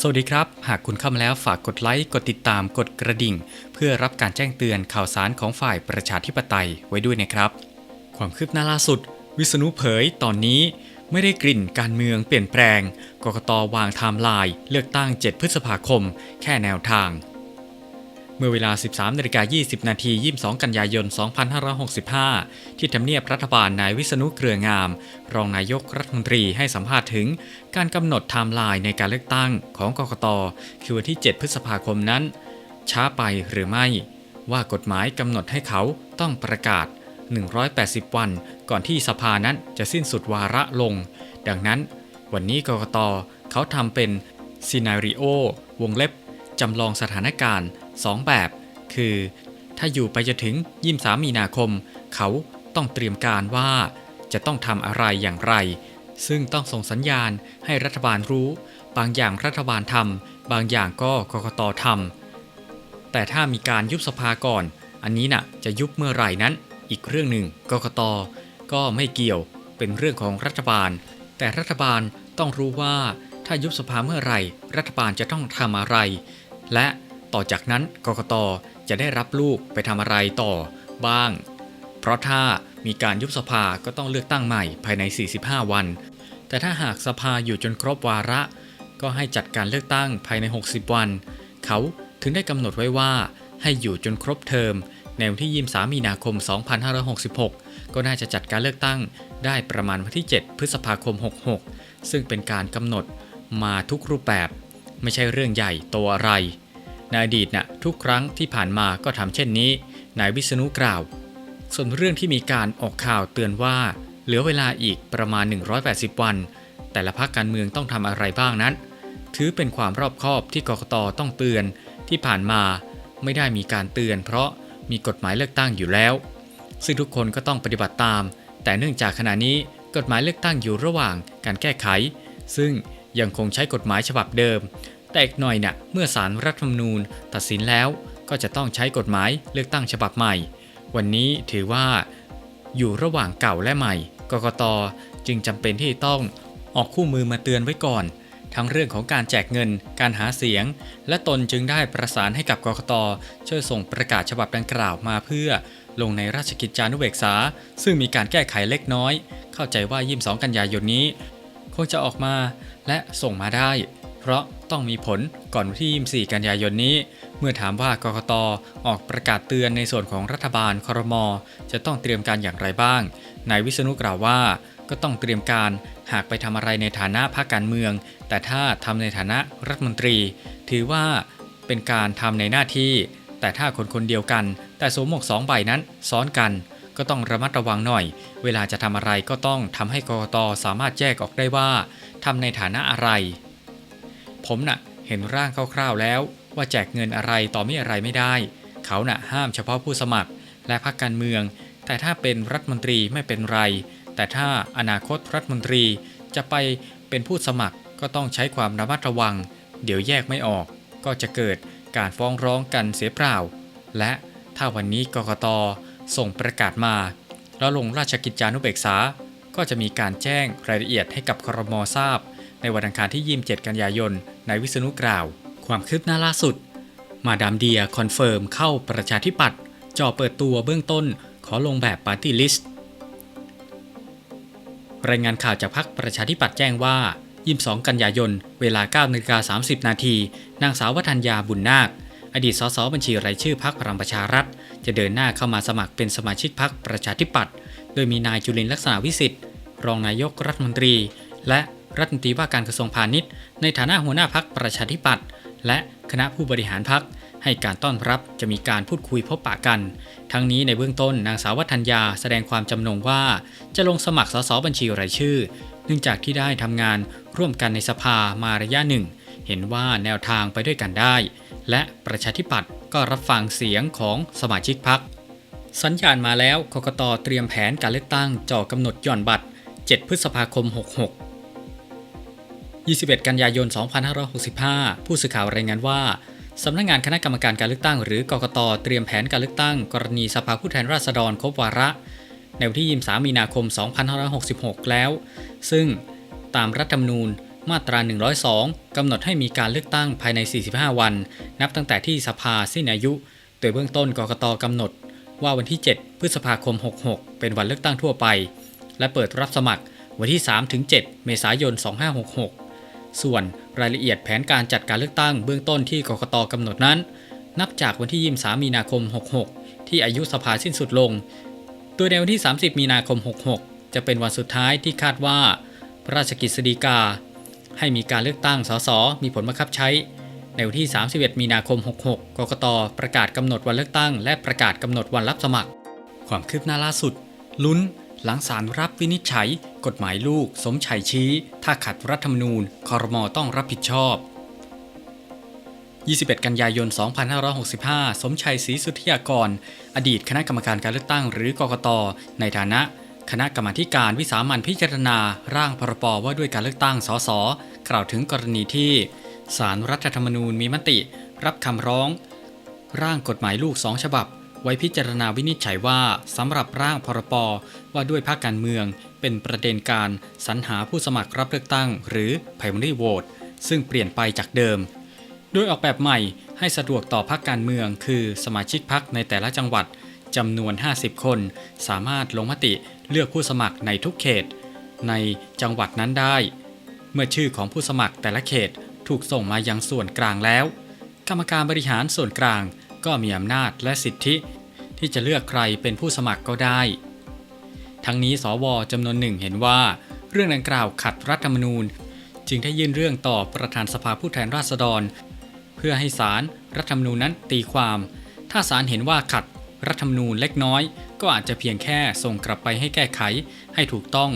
สวัสดีครับ หากคุณเข้ามาแล้วฝากกดไลค์ กดติดตาม กดกระดิ่ง เพื่อรับการแจ้งเตือนข่าวสารของฝ่ายประชาธิปไตยไว้ด้วยนะครับ ความคืบหน้าล่าสุด วิษณุเผยตอนนี้ไม่ได้กลิ่นการเมืองเปลี่ยนแปลง กกตวางไทม์ไลน์เลือกตั้ง 7 พฤษภาคม แค่แนวทาง มื่อเวลา 13นาฬิกา20 นาที 22 กันยายน 2565 ที่ทำเนียบรัฐบาลนายวิษณุเครืองาม รองนายกรัฐมนตรีให้สัมภาษณ์ถึง การกำหนดไทม์ไลน์ในการเลือกตั้งของกกต คือวันที่ 7 พฤษภาคมนั้น ช้าไปหรือไม่ ว่ากฎหมายกำหนดให้เขาต้องประกาศ 180 วัน ก่อนที่สภานั้นจะสิ้นสุดวาระลง ดังนั้น วันนี้กกตเขาทำเป็นซีนารีโอวงเล็บจำลองสถานการณ์ 2 แบบ คือ ถ้าอยู่ไปจนถึง 23 มีนาคม เขาต้องเตรียมการว่าจะต้องทำอะไรอย่างไร ซึ่งต้องส่งสัญญาณให้รัฐบาลรู้ บางอย่างรัฐบาลทำบางอย่างก็กกตทำแต่ถ้ามีการยุบสภาก่อน อันนี้น่ะจะยุบเมื่อไหร่นั้น อีกเรื่องหนึ่งกกตก็ไม่เกี่ยวเป็นเรื่องของรัฐบาล แต่รัฐบาลต้องรู้ว่าถ้ายุบสภาเมื่อไหร่ รัฐบาลจะต้องทำอะไร และ ต่อจากนั้นกกตจะได้รับลูกไปทำอะไรต่อบ้าง เพราะถ้ามีการยุบสภาก็ต้องเลือกตั้งใหม่ภายใน 45 วัน แต่ถ้าหากสภาอยู่จนครบวาระ ก็ให้จัดการเลือกตั้งภายใน 60 วัน เขาถึงได้กำหนดไว้ว่า ให้อยู่จนครบเทอมในวันที่ 23 มีนาคม 2566 ก็น่าจะจัดการเลือกตั้งได้ประมาณวันที่ 7 พฤษภาคม 66 ซึ่งเป็นการกำหนดมาทุกรูปแบบ ไม่ใช่เรื่องใหญ่โตอะไร ในอดีตน่ะทุกครั้งที่ผ่านมาก็ทำเช่นนี้ นายวิษณุกล่าว ส่วนเรื่องที่มีการออกข่าวเตือนว่า เหลือเวลาอีกประมาณ 180 วัน แต่ละพรรคการเมืองต้องทำอะไรบ้างนั้น ถือเป็นความรอบคอบที่กกตต้องเตือนที่ผ่านมาไม่ได้มีการเตือน เพราะมีกฎหมายเลือกตั้งอยู่แล้ว ซึ่งทุกคนก็ต้องปฏิบัติตาม แต่เนื่องจากขณะนี้กฎหมายเลือกตั้งอยู่ระหว่างการแก้ไข ซึ่งยังคงใช้กฎหมายฉบับเดิม แต่อีกหน่อยเนะ่ะเมื่อสารรัฐธรรมนูญตัดสินแล้วก็จะต้องใช้กฎหมายเลือกตั้งฉบับใหม่ วันนี้ถือว่า อยู่ระหว่างเก่าและใหม่ กกตจึงจำเป็นที่ต้องออกคู่มือมาเตือนไว้ก่อน ทั้งเรื่องของการแจกเงิน การหาเสียง และตนจึงได้ประสานให้กับกกตช่วยส่งประกาศฉบับดังกล่าวมาเพื่อ ลงในราชกิจจานุเบกษา ซึ่งมีการแก้ไขเล็กน้อย เข้าใจว่า 22 กันยายนนี้ คงจะออกมาและส่งมาได้ เพราะ ต้องมีผลก่อนวันที่ 24 กันยายนนี้ เมื่อถามว่ากกตออกประกาศเตือนในส่วนของรัฐบาลครมจะต้องเตรียมการอย่างไรบ้าง นายวิษณุกล่าวว่า ก็ต้องเตรียมการหากไปทำอะไรในฐานะพรรคการเมือง แต่ถ้าทำในฐานะรัฐมนตรี ถือว่าเป็นการทำในหน้าที่ แต่ถ้าคนคนเดียวกัน แต่สวมหมวกสองใบนั้นซ้อนกันก็ต้องระมัดระวังหน่อย เวลาจะทำอะไรก็ต้องทำให้กกตสามารถแยกออกได้ว่าทำในฐานะอะไร ผมน่ะเห็นร่างคร่าวๆแล้ว ว่าแจกเงินอะไรต่อไม่อะไรไม่ได้ เขาน่ะห้ามเฉพาะผู้สมัคร และพรรคการเมือง แต่ถ้าเป็นรัฐมนตรีไม่เป็นไร แต่ถ้าอนาคตรัฐมนตรีจะไปเป็นผู้สมัครก็ต้องใช้ความระมัดระวัง เดี๋ยวแยกไม่ออก ก็จะเกิดการฟ้องร้องกันเสียเปล่า และถ้าวันนี้กกตส่งประกาศมา แล้วลงราชกิจจานุเบกษา ก็จะมีการแจ้งรายละเอียดให้กับครมทราบ ในวันอังคารที่ 27 กันยายนนายวิษณุกล่าว ความคืบหน้าล่าสุด มาดามเดียคอนเฟิร์มเข้าประชาธิปัตย์จ่อเปิดตัวเบื้องต้นขอลงแบบปาร์ตี้ลิสต์รายงานข่าวจากพักประชาธิปัตย์แจ้งว่า22 กันยายน เวลา9นาฬิกา30 นาที นางสาววัฒนยาบุญนาค อดีตสสบัญชีรายชื่อพักพลังประชารัฐ จะเดินหน้าเข้ามาสมัครเป็นสมาชิกพักประชาธิปัตย์ โดยมีนายจุลินลักษณะวิสิทธิ์ รองนายกรัฐมนตรี และ รัฐมนตรีว่าการกระทรวงพาณิชย์ ในฐานะหัวหน้าพักประชาธิปัตย์และคณะผู้บริหารพักให้การต้อนรับจะมีการพูดคุยพบปะกัน ทั้งนี้ในเบื้องต้นนางสาววัฒนยาแสดงความจำนงว่า จะลงสมัครสสบัญชีรายชื่อ เนื่องจากที่ได้ทำงานร่วมกันในสภามาระยะหนึ่ง เห็นว่าแนวทางไปด้วยกันได้ และประชาธิปัตย์ก็รับฟังเสียงของสมาชิกพัก สัญญาณมาแล้วกกตเตรียมแผนการเลือกตั้งจ่อกำหนดหย่อนบัตร 7 พฤษภาคม 66 21 กันยายน 2565 ผู้สื่อข่าวรายงานว่าสำนักงานคณะกรรมการการเลือกตั้งหรือกกตเตรียมแผนการเลือกตั้ง กรณีสภาผู้แทนราษฎรครบวาระ ในวันที่ 23 มีนาคม 2566 แล้ว ซึ่งตามรัฐธรรมนูญมาตรา 102 กำหนดให้มีการเลือกตั้งภายใน 45 วัน นับตั้งแต่ที่สภาสิ้นอายุ โดยเบื้องต้นกกตกำหนด ว่าวันที่ 7 พฤษภาคม 66 เป็นวันเลือกตั้งทั่วไป และเปิดรับสมัครวันที่ 3-7 เมษายน 2566 ส่วนรายละเอียดแผนการจัดการเลือกตั้งเบื้องต้นที่กกตกำหนดนั้น นับจากวันที่ 23 มีนาคม 66 ที่อายุสภาสิ้นสุดลง โดยในวันที่ 30 มีนาคม 66 จะเป็นวันสุดท้ายที่คาดว่า พระราชกฤษฎีกา ให้มีการเลือกตั้งสสมีผลบังคับใช้ ในวันที่ 31 มีนาคม 66 กกต ประกาศกำหนดวันเลือกตั้ง และประกาศกำหนดวันรับสมัคร ความคืบหน้าล่าสุดลุ้น หลังศาลรับวินิจฉัย กฎหมายลูก สมชัยชี้ ถ้าขัดรัฐธรรมนูญคอรมอต้องรับผิดชอบ 21 กันยายน 2565 สมชัยศรีสุทธิยากร อดีตคณะกรรมการการเลือกตั้งหรือกกต ในฐานะ คณะกรรมาการวิสามันพิจารณา ร่างพรบว่าด้วยการเลือกตั้งสสกล่าวถึงกรณีที่ศาลรรัฐธรรมนูญมีมติ รับคำร้อง ร่างกฎหมายลูกสองฉบับ ไว้พิจารณาวินิจฉัยว่าสำหรับร่างพรบว่าด้วยภาคการเมือง เป็นประเด็นการสรรหาผู้สมัครรับเลือกตั้ง หรือ primary vote ซึ่งเปลี่ยนไปจากเดิม โดยออกแบบใหม่ให้สะดวกต่อพรรคการเมือง คือสมาชิกพรรคในแต่ละจังหวัดจำนวน 50 คน สามารถลงมติเลือกผู้สมัครในทุกเขต ในจังหวัดนั้นได้ เมื่อชื่อของผู้สมัครแต่ละเขตถูกส่งมายังส่วนกลางแล้ว กรรมการบริหารส่วนกลาง ก็มีอำนาจและสิทธิ ที่จะเลือกใครเป็นผู้สมัครก็ได้ ทั้งนี้สวจำนวนหนึ่งเห็นว่า เรื่องดังกล่าวขัดรัฐธรรมนูญ จึงได้ยื่นเรื่องต่อประธานสภาผู้แทนราษฎร เพื่อให้ศาลรัฐธรรมนูญนั้นตีความ ถ้าศาลเห็นว่าขัดรัฐธรรมนูญเล็กน้อย ก็อาจจะเพียงแค่ส่งกลับไปให้แก้ไขให้ถูกต้อง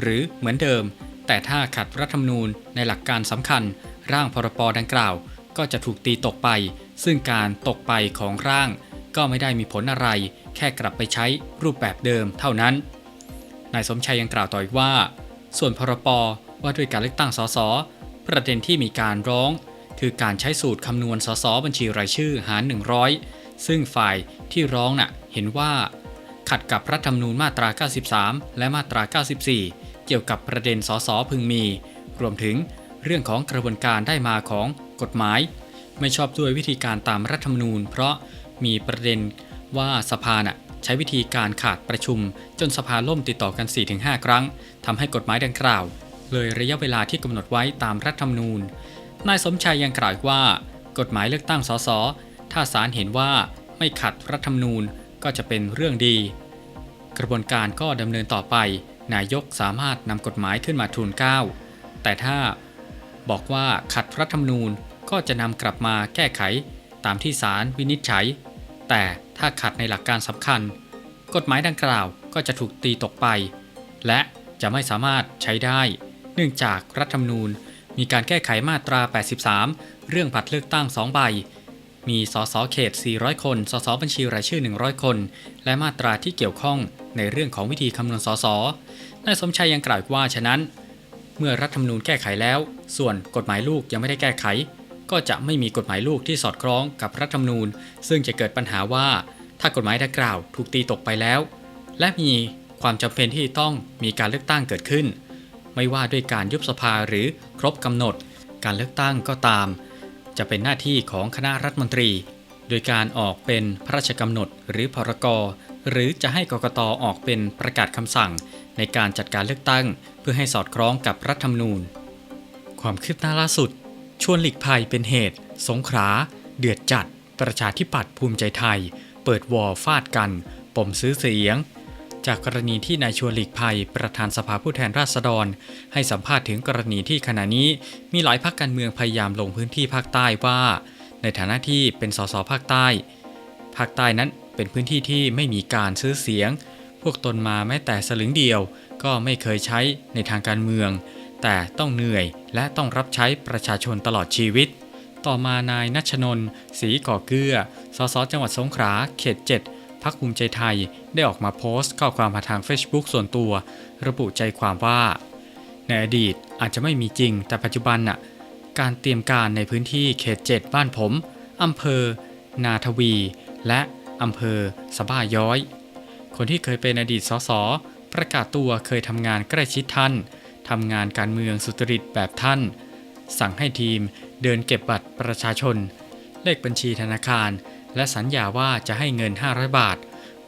หรือเหมือนเดิม แต่ถ้าขัดรัฐธรรมนูญในหลักการสำคัญ ร่างพรบดังกล่าว ก็จะถูกตีตกไป ซึ่งการตกไปของร่าง ก็ไม่ได้มีผลอะไร แค่กลับไปใช้รูปแบบเดิมเท่านั้น นายสมชัยยังกล่าวต่ออีกว่า ส่วนพรปว่าด้วยการเลือกตั้งสสประเด็นที่มีการร้อง คือการใช้สูตรคำนวณสสบัญชีรายชื่อหาร 100 ซึ่งฝ่ายที่ร้องน่ะเห็นว่า ขัดกับรัฐธรรมนูญมาตรา 93 และมาตรา 94 เกี่ยวกับประเด็นสสพึงมี รวมถึงเรื่องของกระบวนการได้มาของกฎหมาย ไม่ชอบด้วยวิธีการตามรัฐธรรมนูญ เพราะมีประเด็นว่าสภาน่ะใช้วิธีการขาดประชุม จนสภาล่มติดต่อกัน 4-5 ครั้งทำให้กฎหมายดังกล่าว เลยระยะเวลาที่กำหนดไว้ตามรัฐธรรมนูญ นายสมชัยยังกล่าวอีกว่า กฎหมายเลือกตั้งสสถ้าศาลเห็นว่าไม่ขัดรัฐธรรมนูญก็จะเป็นเรื่องดี กระบวนการก็ดำเนินต่อไป นายกสามารถนำกฎหมายขึ้นมาทูลเกล้าแต่ถ้าบอกว่าขัดรัฐธรรมนูญ ก็จะนำกลับมาแก้ไขตามที่ศาลวินิจฉัย แต่ถ้าขัดในหลักการสำคัญ กฎหมายดังกล่าวก็จะถูกตีตกไป และจะไม่สามารถใช้ได้ เนื่องจากรัฐธรรมนูญมีการแก้ไขมาตรา 83 เรื่องบัตรเลือกตั้ง2ใบ มีสสเขต 400 คน สสบัญชีรายชื่อ 100 คน และมาตราที่เกี่ยวข้องในเรื่องของวิธีคำนวณสสนายสมชัยยังกล่าวว่าฉะนั้น เมื่อรัฐธรรมนูญแก้ไขแล้ว ส่วนกฎหมายลูกยังไม่ได้แก้ไข ก็จะไม่มีกฎหมายลูกที่สอดคล้องกับรัฐธรรมนูญ ซึ่งจะเกิดปัญหาว่าถ้ากฎหมายดังกล่าวถูกตีตกไปแล้ว และมีความจำเป็นที่ต้องมีการเลือกตั้งเกิดขึ้น ไม่ว่าด้วยการยุบสภาหรือครบกำหนด การเลือกตั้งก็ตาม จะเป็นหน้าที่ของคณะรัฐมนตรี โดยการออกเป็นพระราชกำหนดหรือพรกรหรือจะให้กกตออกเป็นประกาศคำสั่ง ในการจัดการเลือกตั้ง เพื่อให้สอดคล้องกับรัฐธรรมนูญ ความคืบหน้าล่าสุด ชวนหลีกภัยเป็นเหตุ สงขลาเดือดจัด ประชาธิปัตย์ภูมิใจไทย เปิดวอลฟาดกัน ปมซื้อเสียง จากกรณีที่นายชวนหลีกภัย ประธานสภาผู้แทนราษฎร ให้สัมภาษณ์ถึงกรณีที่ขณะนี้มีหลายพรรคการเมืองพยายามลงพื้นที่ภาคใต้ว่า ในฐานะที่เป็นสสภาคใต้ ภาคใต้นั้นเป็นพื้นที่ที่ไม่มีการซื้อเสียง พวกตนมาแม้แต่สลึงเดียว ก็ไม่เคยใช้ในทางการเมือง แต่ต้องเหนื่อยและต้องรับใช้ประชาชนตลอดชีวิต ต่อมานายนัชนนศรีก่อเกื้อ สสจังหวัดสงขลาเขต 7พักภูมิใจไทยได้ออกมาโพสต์ข้อความผ่านทาง Facebook ส่วนตัว ระบุใจความว่า ในอดีตอาจจะไม่มีจริง แต่ปัจจุบันน่ะการเตรียมการในพื้นที่เขต 7 บ้านผมอำเภอ นาทวี และอำเภอสะบ้าย้อย คนที่เคยเป็นอดีตสสประกาศตัวเคยทำงานใกล้ชิดท่าน ทำงานการเมืองสุจริตแบบท่าน สั่งให้ทีมเดินเก็บบัตรประชาชน เลขบัญชีธนาคาร และสัญญาว่าจะให้เงิน 500 บาท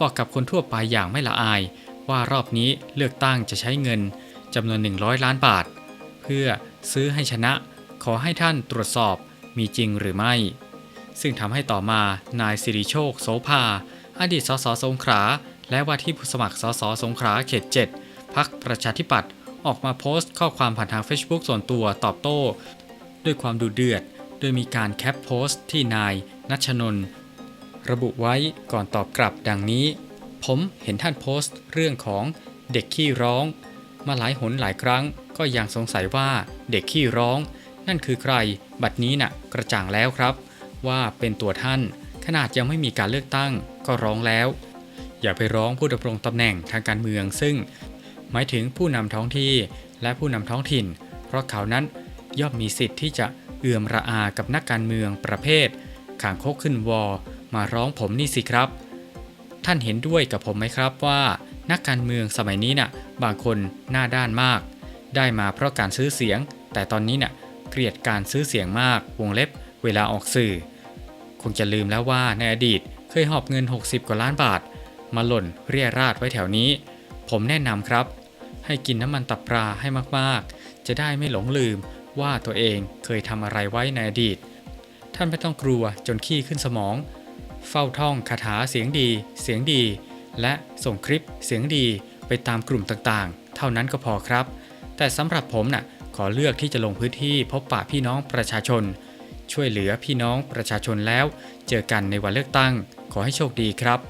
บอกกับคนทั่วไปอย่างไม่ละอาย ว่ารอบนี้เลือกตั้งจะใช้เงินจำนวน 100 ล้านบาท เพื่อซื้อให้ชนะ ขอให้ท่านตรวจสอบมีจริงหรือไม่ ซึ่งทำให้ต่อมานายสิริโชค โสภา อดีตสสสงขลาและว่าที่ผู้สมัครสสสงขลาเขต 7พักประชาธิปัตย์ ออกมาโพสต์ข้อความผ่านทาง Facebook ส่วนตัวตอบโต้ ด้วยความดุเดือด โดยมีการแคปโพสต์ที่นายนัชนน ระบุไว้ก่อนตอบกลับดังนี้ ผมเห็นท่านโพสต์เรื่องของเด็กขี้ร้อง มาหลายหนหลายครั้งก็ยังสงสัยว่าเด็กขี้ร้อง นั่นคือใคร บัดนี้น่ะ กระจ่างแล้วครับ ว่าเป็นตัวท่าน ขนาดยังไม่มีการเลือกตั้งก็ร้องแล้ว อย่าไปร้องผู้ดำรงตำแหน่งทางการเมืองซึ่ง หมายถึงผู้นำท้องที่และผู้นำท้องถิ่น เพราะเขานั้นย่อมมีสิทธิ์ที่จะเอื่อมระอากับนักการเมืองประเภทขางโคกขึ้นวอมาร้องผมนี่สิครับ ท่านเห็นด้วยกับผมไหมครับว่า นักการเมืองสมัยนี้น่ะบางคนหน้าด้านมาก ได้มาเพราะการซื้อเสียง แต่ตอนนี้น่ะเกลียดการซื้อเสียงมากวงเล็บ เวลาออกสื่อ คงจะลืมแล้วว่าในอดีตเคยหอบเงิน 60 กว่าล้านบาท มาหล่นเรียราดไว้แถวนี้ ผมแนะนำครับ ให้กินน้ำมันตับปลาให้มากๆ จะได้ไม่หลงลืมว่าตัวเองเคยทำอะไรไว้ในอดีต ท่านไม่ต้องกลัวจนขี้ขึ้นสมอง เฝ้าท่องคาถาเสียงดี เสียงดี และส่งคลิปเสียงดีไปตามกลุ่มต่างๆ เท่านั้นก็พอครับ แต่สำหรับผมน่ะขอเลือกที่จะลงพื้นที่พบปะพี่น้องประชาชน ช่วยเหลือพี่น้องประชาชนแล้ว เจอกันในวันเลือกตั้ง ขอให้โชคดีครับ